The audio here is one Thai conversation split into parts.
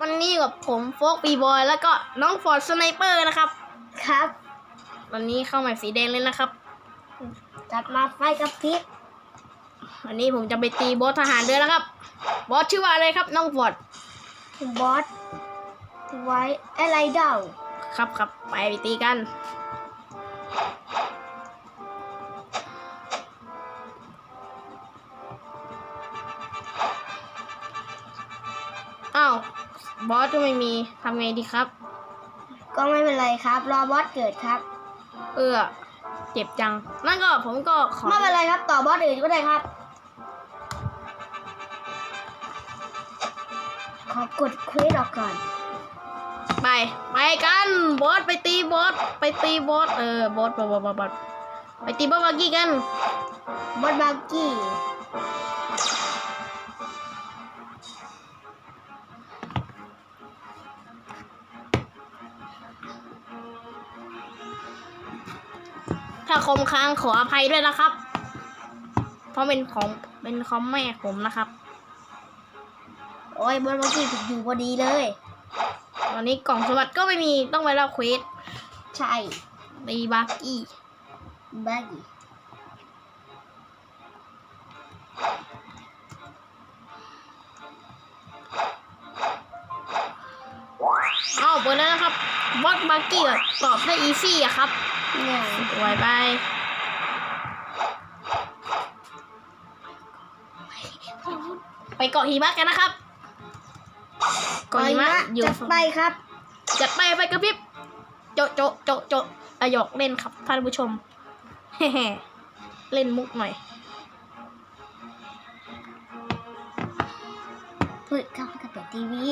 วันนี้กับผมโฟกบีบอยแล้วก็น้องฟอร์ดสไนเปอร์นะครับ ครับ วันนี้เข้าใหม่สีแดงเลยนะครับ จัดมาไฟกับพริบวันนี้ผมจะไปตีบอสทหารด้วยนะครับ บอสชื่อว่าอะไรครับ น้องฟอร์ดบอสไว้อะไรเดาครับครับไปไปตีกัน อ้าว บอสก็ไม่มีทำไงดีครับ ก็ไม่เป็นไรครับ รอบอสเกิดครับ เออเจ็บจัง นั่นก็ผมก็ขอไม่เป็นไรครับ ต่อบอสอื่นก็ได้ครับ ขอกดเควสออกก่อน ไป ไปกันบอสไปตีบอสไปตีบอสเออบอสบอสบอสบอสบอสไปตีบอสบากี้กัน บอสบาร์กี้ ถ้าคมค้างขออภัยด้วยนะครับ เพราะเป็นของเป็นคอมแม่ผมนะครับ โอ้ยบนเมื่อกี้ถูกอยู่พอดีเลย ตอนนี้กล่องสมบัติก็ไม่มีต้องไปรับเควส ใช่ มีบักี้บาร์กี้ บบอสบากี้แบบตอบได้อีซี่อะครับเนี่ยสวยไปไปเกาะหิมะกันนะครับเกาะหิมะอยู่จัดไปครับ จัดไปไปกระพริบโจะโจะโจะโจะอะหยอกเล่นครับท่านผู้ชมแฮ่ๆเล่นมุกหน่อยเปิดเข้ากับเป็ดทีวี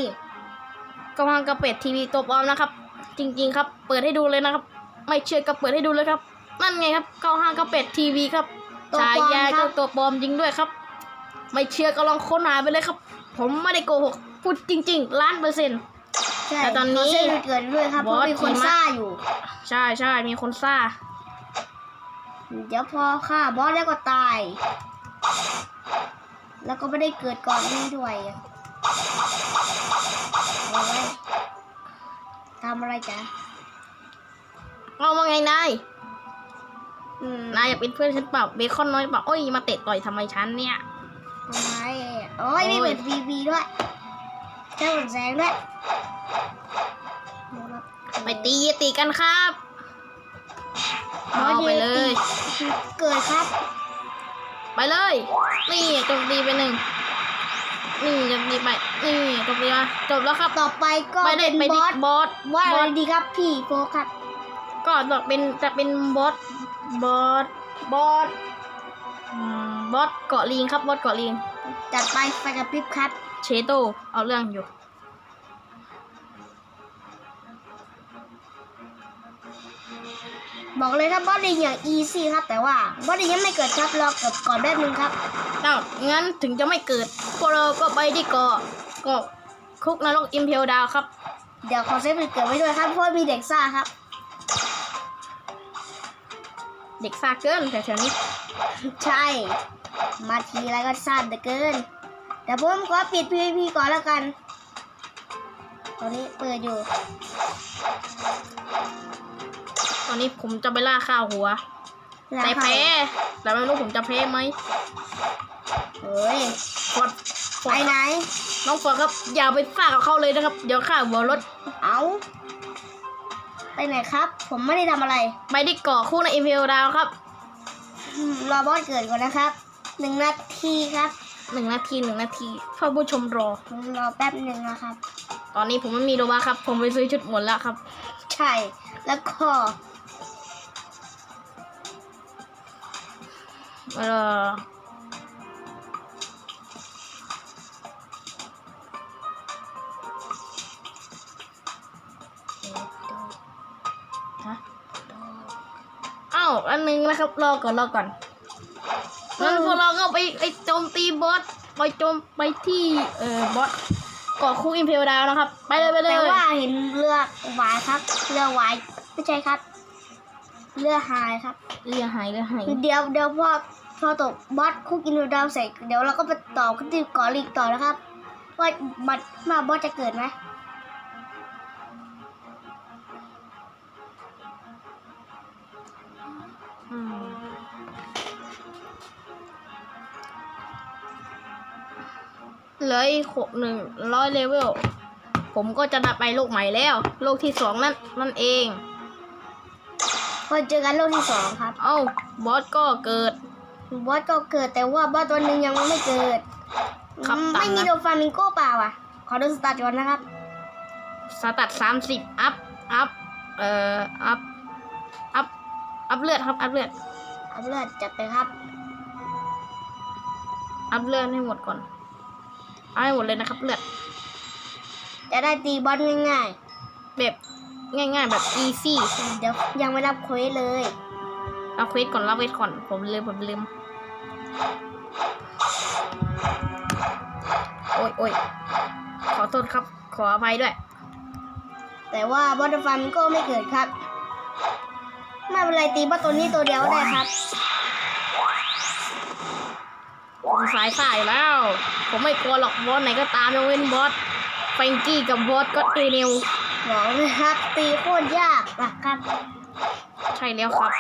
กำลังกระเป็ดทีวีตัวปลอมนะครับ จริง ๆ ครับ เปิดให้ดูเลยนะครับ ไม่เชื่อก็เปิดให้ดูเลยครับ นั่นไงครับเก้าห้างกระเป็ดทีวีครับฉายาเจ้าตัวปลอมจริงด้วยครับ ไม่เชื่อก็ลองค้นหาไปเลยครับ ผมไม่ได้โกหกพูดจริงๆล้านเปอร์เซ็นต์ ใช่แต่ตอนนี้ขเส้นเกิดด้วยครับเพบอราะสมีคนหิมะซ่าอยู่ ใช่ใช่มีคนซ่า เดี๋ยวพอฆ่าบอสแล้วก็ตาย แล้วก็ไม่ได้เกิดก่อนนี้ด้วย ทำอะไรจ๊ะเอาว่าไงนายอืมนายอยากเป็นเพื่อนฉันเปล่าเบคอนน้อยเปล่าโอ้ยมาเตะต่อยทำไมฉันเนี่ยทำไมโอ้ยโอ้ยมีเปิดวีวีด้วยแค่เปิดแสงด้วยไปตีตีกันครับเอาไปเลย เกิดครับ ไปเลย นี่โจมตีไปหนึ่ง นี่โจมตีไปนี่โจมตีมาจบแล้วครับ ต่อไปก็ไปได้เป็นไปบดิอสบอสบอสบอะอไรสดีครับพี่โฟครับ ก็จะเป็นจะเป็นบอสบอสบอสอืมบอสเกาะลิงครับบอสเกาะลิงจัดไปไฟกระพริบครับ เชโตเอาเรื่องอยู่ บอกเลยครับบอสลิงอย่างอีซี่ครับ แต่ว่าบอสลิงยังไม่เกิดครับรอเกิดก่อนแป๊บนึงครับเอ้างั้นถึงจะไม่เกิดพวกเราก็ไปที่เกาะเกาะคุกนรกอิมเพลดาวครับ เดี๋ยวขอเซฟเกิดไว้ด้วยครับเพราะมีเด็กซ่าครับ เด็กซาเกินแถวๆนี้ ใช่ มาทีไรก็ซ่าเหลือเกิน แต่ผมขอปิด PVP ก่อนแล้วกัน ตอนนี้เปิดอยู่ต อนนี้ผมจะไปล่าข้าวหัวแต่แพ้แต่ไม่รู้ผมจะแพ้ไหมเฮ้ยฟอดฟอไปดไหน น้องฟอดครับ อย่าไปฟาดกับเขาเลยนะครับ เดี๋ยวข้าหัวรถ เอาไปไหนครับ ผมไม่ได้ทำอะไรไปที่เกาะคู่ในอิมเพลดาวครับอืมรอบอสเกิดก่อนนะครับ หนึ่งนาทีครับหนึ่งนาทีหนึ่งนาทีท่านผู้ชมรอผมรอแป๊บหนึ่งนะครับ ตอนนี้ผมไม่มีโลมาครับ ผมไปซื้อชุดหมดแล้วครับ ใช่ แล้วก็ เออฮะอ้าวอันนึงนะครับรอก่อนรอก่อนงั้นพวกเราก็ไปไปโจมตีบอสไปโจมไปที่เอ่อบอสเกาะคู่อิมเพลดาวนะครับ ไปเลยไปเลยแต่ว่าเห็นเรือหวายครับเรือหวายไม่ใช่ครับเรือหายครับเรือหายเรือหายเดี๋ยวเดี๋ยวพอ พอตกบอสคุกอินโดดาวเสร็จเดี๋ยวเราก็ไปต่อขึ้นที่เกาะลีกต่อนะครับไปว่าบัดมาบอสจะเกิดไหมอืมเหลืออีกหกหนึ่งร้อยเลเวล ผมก็จะไปโลกใหม่แล้ว โลกที่สองนั่นนั่นเองพอเจอกันโลกที่สองครับ เอ้า บอสก็เกิด บอสก็เกิดแต่ว่าบอสตัวหนึ่งยังไม่เกิด ครับอืมตามไม่มีนั้นโดฟามิงโก้เปล่าอะ ขอดูสตาร์ทก่อนนะครับ สตัดสามสิบอัพ อัพ เอ่อ อัพ อัพ อัพเลือดครับ อัพเลือด เอาเลือดจัดไปครับ อัพเลือดให้หมดก่อนเอาให้หมดเลยนะครับเลือด จะได้ตีบอสง่ายแบบง่ายๆแบบ easy ๆ เดี๋ยวยังไม่รับเควสเลย เอาเควสก่อนรับเควสก่อน ผมลืมผมลืม โอ้ยโอ้ยขอโทษครับ ขออภัยด้วย แต่ว่าบอสฟาร์มก็ไม่เกิดครับ ไม่เป็นไรตีบอสตัวนี้ตัวเดียวก็ได้ครับผมสายฝ่ายแล้ว ผมไม่กลัวหรอกบอสไหนก็ตามยกเว้นบอสแฟรงกี้กับบอสก็เอเนลบอกเลยครับ ตีโคตรยากนะครับ ใช่แล้วครับ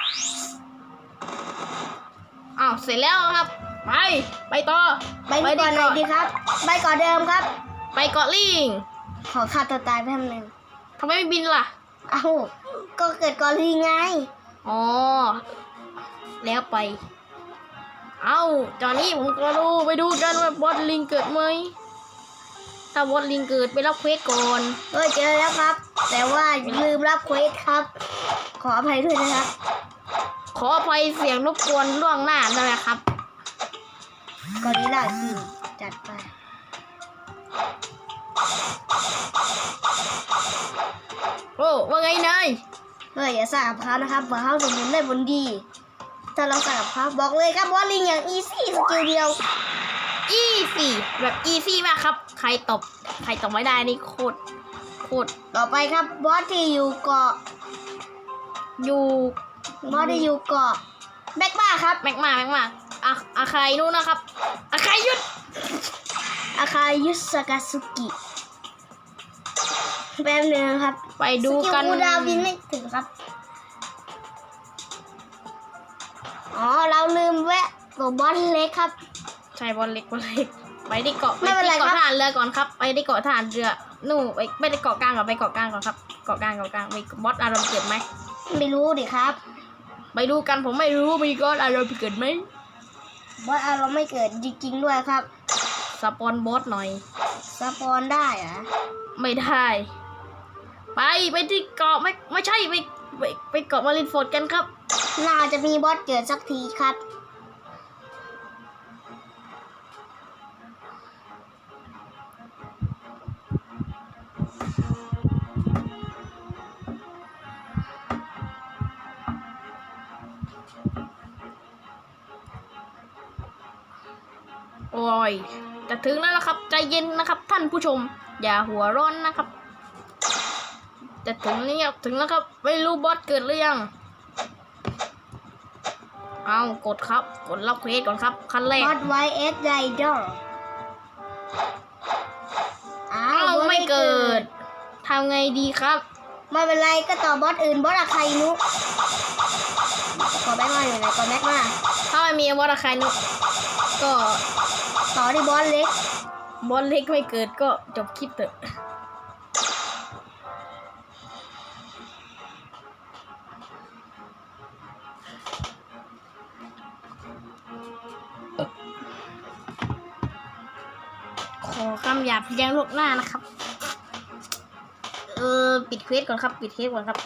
อ้าวเสร็จแล้วครับ ไป ไปต่อไปดีก่อนไหนเกาะดีครับ ไปก่อนเดิมครับ ไปเกาะลิง ขอฆ่าตัวตายแป๊บนึงทำไมไม่บินล่ะ เอ้า ก็เกิดก่อนลีไง อ๋อ แล้วไป เอ้าจอนนี้ผมก็รู้ไปดูกันว่าบอสลิงเกิดไหมถ้าบอสลิงเกิดไปรับเควสก่อนเฮ้ยเจอแล้วครับ แต่ว่าลืมรับเควสครับ ขออภัยด้วยนะครับ ขออภัยเสียงรบกวนล่วงหน้าด้วยนะครับกอริลลาคิงจัดไปโอ้ว่าไงนายเฮ้ยอย่าสากับเขานะครับเพราะเขาสมบูรณ์ได้ผลดี ถ้าเราสากับเขาบอกเลยครับว่าลิงอย่างอีซี่สกิลเดียว อีซี่แบบอีซี่มากครับ ใครตบใครตบไม่ได้นี่โคตรโคตรต่อไปครับบอสที่อยู่เกาะอยู่ บอสที่อยู่เกาะแบ็กบ้าครับแม็กมาแม็กมาอะอาใครนู่นนะครับอาใครหยุดอาคายุสกาสุกิแป๊บนึงครับ ไปดูกันสกิลคูลดาวน์บินไม่ถึงครับ อ๋อ เราลืมแวะตัวบอสเล็กครับ ใช่บอลเล็กบอลเล็ก ไปที่เกาะไม่เป็นไรที่ครัเกาะบทหารเรือก่อนครับ ไปที่เกาะทหารเรือ นู่นไปไม่ได้เกาะกลางก่อนไปเกาะกลางก่อนครับ เกาะกลางเกาะกลางมีบอสอารมณ์เกิดไหม ไม่รู้ดิครับ ไปดูกันผมไม่รู้มีบอสอารมณ์เกิดไหมบอสอารมณ์ไม่เกิดจริงๆด้วยครับ สปอนบอสหน่อย สปอนได้เหรอะไม่ได้ ไปไปที่เกาะไม่ไม่ใช่ไปไปไปเกาะมารินโฟร์ดกันครับ น่าจะมีบอสเกิดสักทีครับ โอ้ยจะถึงแล้วนะครับ ใจเย็นนะครับ ท่านผู้ชม อย่าหัวร้อนนะครับ จะถึงนี่ครับถึงแล้วครับ ไม่รู้บอสเกิดหรือยัง เอากดครับ กดรับเควสก่อนครับขั้นแรกบอสไวเอสไรเดอร์อ้าเอ้าวบอสไม่เกิดทำไงดีครับ ไม่เป็นไรก็ต่อบอสอื่นบอสอะใครนุกกอแบ็กมาอยู่ไหนกอแบ็กมาถ้าไม่มีบอสใครนุก็ ต่อที่บอสเล็ก บอสเล็กไม่เกิดก็จบคลิปเถอะขอคำหยาบเพียงลูกหน้านะครับ เออ ปิดเควสก่อนครับ ปิดเควสก่อนครับ